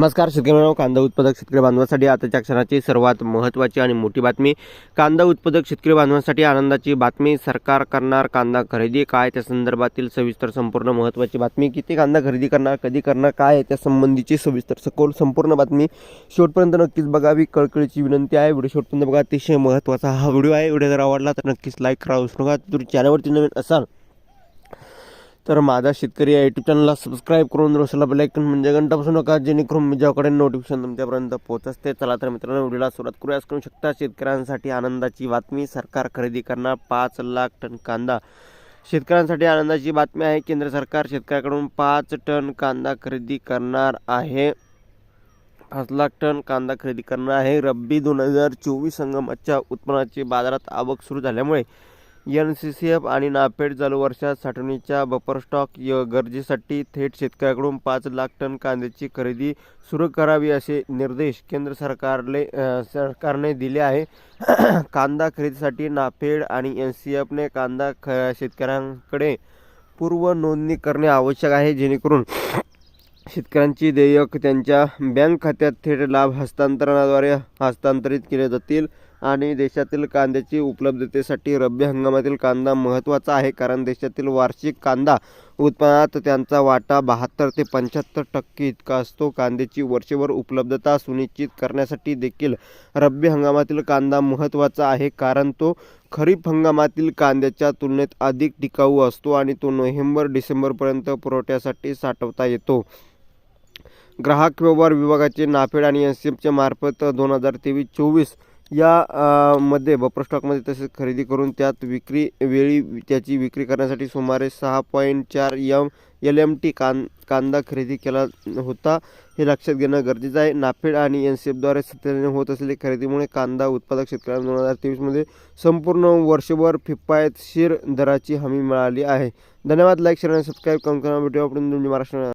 नमस्कार शेतकरी मित्रांनो, कांदा उत्पादक शेतकरी बांधवांसाठी आताच्या क्षणाची सर्वात महत्त्वाची आणि मोठी बातमी. कांदा उत्पादक शेतकरी बांधवांसाठी आनंदाची बातमी सरकार करणार कांदा खरेदी काय त्या संदर्भातील सविस्तर संपूर्ण महत्त्वाची बातमी किती कांदा खरेदी करणार कधी करणार काय आहे त्या संबंधीची सविस्तर सखोल संपूर्ण बातमी. शेवटपर्यंत नक्कीच बघावी कळकळीची विनंती आहे. व्हिडिओ शेवटपर्यंत बघा अतिशय महत्त्वाचा हा व्हिडिओ आहे. व्हिडिओ जर आवडला तर नक्कीच लाईक करा. विसरू नका. तुम्ही चॅनलवरती नवीन असाल तर माझा शेतकरी या यूट्यूब चॅनलला सबस्क्राईब करून रोसला बेलायकन म्हणजे घंटा बसू नका जेणेकरून मी ज्याकडे नोटिफिकेशन तुमच्यापर्यंत पोहोच असते चला तर मित्रांनो व्हिडिओला सुरुवात करूयास करू शकता शेतकऱ्यांसाठी आनंदाची बातमी सरकार खरेदी करणार पाच लाख टन कांदा. शेतकऱ्यांसाठी आनंदाची बातमी आहे केंद्र सरकार शेतकऱ्याकडून पाच टन कांदा खरेदी करणार आहे. पाच लाख टन कांदा खरेदी करणार आहे. रब्बी दोन हजार चोवीस हंगामाच्या उत्पन्नाची बाजारात आवक सुरू झाल्यामुळे एन सी सी एफ आणि नाफेड चालू वर्षात साठवणीच्या बफर स्टॉक य गरजेसाठी थेट शेतकऱ्याकडून पाच लाख टन कांद्याची खरेदी सुरू करावी असे निर्देश केंद्र सरकारले सरकारने दिले आहे. कांदा खरेदीसाठी नाफेड आणि एन सी एफने कांदा ख शेतकऱ्यांकडे पूर्व नोंदणी करणे आवश्यक आहे जेणेकरून शेतकऱ्यांची देयक त्यांच्या बँक खात्यात थेट लाभ हस्तांतरणाद्वारे हस्तांतरित केले जातील आणि देशातील कांद्याची उपलब्धतेसाठी रब्बी हंगामातील कांदा महत्त्वाचा आहे कारण देशातील वार्षिक कांदा उत्पादनात त्यांचा वाटा बहात्तर ते पंच्याहत्तर टक्के इतका असतो. कांद्याची वर्षभर उपलब्धता सुनिश्चित करण्यासाठी देखील रब्बी हंगामातील कांदा महत्त्वाचा आहे कारण तो खरीप हंगामातील कांद्याच्या तुलनेत अधिक टिकाऊ असतो आणि तो नोव्हेंबर डिसेंबरपर्यंत पुरवठ्यासाठी साठवता येतो. ग्राहक व्यवहार विभागाचे नाफेड आणि एन सी एफच्या मार्फत दोन हजार तेवीस चोवीस या मध्ये बपर स्टॉकमध्ये तसेच खरेदी करून त्यात विक्री वेळी त्याची विक्री करण्यासाठी सुमारे सहा पॉईंट चार यम एल एम टी कां कांदा खरेदी केला होता हे लक्षात घेणं गरजेचं आहे. नाफेड आणि एन सी एफद्वारे सातत्याने होत असलेल्या खरेदीमुळे कांदा उत्पादक शेतकऱ्यांना दोन हजार तेवीसमध्ये संपूर्ण वर्षभर किफायतशीर दराची हमी मिळाली आहे. धन्यवाद. लाईक शेअर आणि सबस्क्राईब करून करा. व्हिडिओ आपण महाराष्ट्र